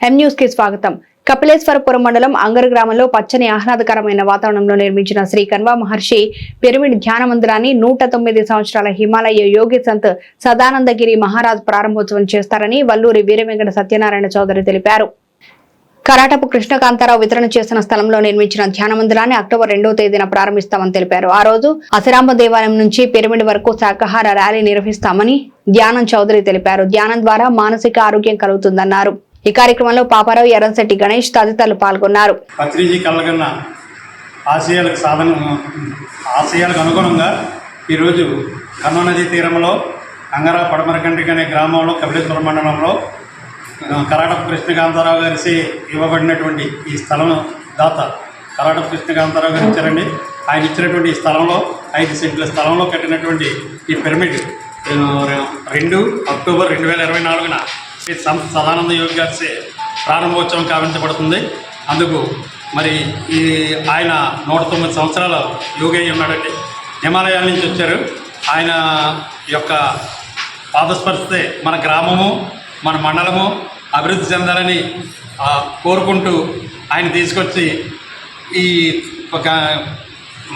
ఎం న్యూస్కి స్వాగతం. కపిలేశ్వరపురం మండలం అంగరు గ్రామంలో పచ్చని ఆహ్లాదకరమైన వాతావరణంలో నిర్మించిన శ్రీ కన్వా మహర్షి పిరమిడ్ ధ్యాన మందిరాన్ని నూట తొమ్మిది సంవత్సరాల హిమాలయ యోగి సంత్ సదానందగిరి మహారాజ్ ప్రారంభోత్సవం చేస్తారని వల్లూరి వీరవెంకట సత్యనారాయణ చౌదరి తెలిపారు. కరాటపు కృష్ణకాంతారావు వితరణ చేసిన స్థలంలో నిర్మించిన ధ్యాన మందిరాన్ని అక్టోబర్ రెండవ తేదీన ప్రారంభిస్తామని తెలిపారు. ఆ రోజు అసరాంబ దేవాలయం నుంచి పిరమిడ్ వరకు శాకాహార ర్యాలీ నిర్వహిస్తామని ధ్యానం చౌదరి తెలిపారు. ధ్యానం ద్వారా మానసిక ఆరోగ్యం కలుగుతుందన్నారు. ఈ కార్యక్రమంలో పాపారావు ఎర్రంశెట్టి గణేష్ తదితరులు పాల్గొన్నారు. పత్రిజీ కలగన్న ఆశయాలకు సాధన ఆశయాలకు అనుగుణంగా ఈరోజు కన్నో నదీ తీరంలో అంగరా పడమరకండ్రికి అనే గ్రామంలో కపిలేశ్వర మండలంలో కరాటపు కృష్ణకాంతారావు గారి ఇవ్వబడినటువంటి ఈ స్థలం దాత కరాటపు కృష్ణకాంతారావు గారు ఇచ్చారండి. ఆయన ఇచ్చినటువంటి ఈ స్థలంలో ఐదు సెంట్ల స్థలంలో కట్టినటువంటి ఈ పిరమిడ్ రెండు అక్టోబర్ రెండు వేల ఇరవై నాలుగున శ్రీ సంత్ సదానంద యోగి గారి ప్రారంభోత్సవం కావించబడుతుంది. అందుకు మరి ఈ ఆయన నూట తొమ్మిది సంవత్సరాల యోగి అయి ఉన్నాడండి. హిమాలయాల నుంచి వచ్చారు. ఆయన యొక్క పాదస్పర్శతే మన గ్రామము మన మండలము అభివృద్ధి చెందాలని కోరుకుంటూ ఆయన తీసుకొచ్చి ఈ ఒక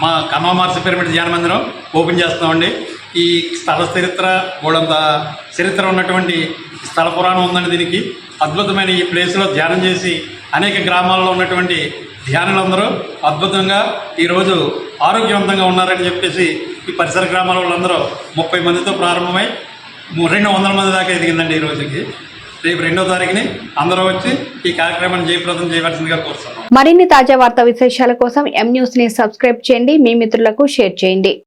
మా కమ్మ మార్చి పిరమిడ్ ధ్యాన మందిరం ఓపెన్ చేస్తామండి ఈ స్థల చరిత్ర గోడంత చరిత్ర ఉన్నటువంటి స్థల పురాణం ఉందండి దీనికి. అద్భుతమైన ఈ ప్లేస్లో ధ్యానం చేసి అనేక గ్రామాల్లో ఉన్నటువంటి ధ్యానులందరూ అద్భుతంగా ఈరోజు ఆరోగ్యవంతంగా ఉన్నారని చెప్పేసి ఈ పరిసర గ్రామాల వాళ్ళందరూ ముప్పై మందితో ప్రారంభమై రెండు వందల మంది దాకా ఎదిగిందండి ఈ రోజుకి. రేపు రెండో తారీఖుని అందరూ వచ్చి ఈ కార్యక్రమాన్ని జయప్రదం చేయవలసిందిగా కోరుతున్నాం. మరిన్ని తాజా వార్తా విశేషాల కోసం ఎం న్యూస్ని సబ్స్క్రైబ్ చేయండి. మీ మిత్రులకు షేర్ చేయండి.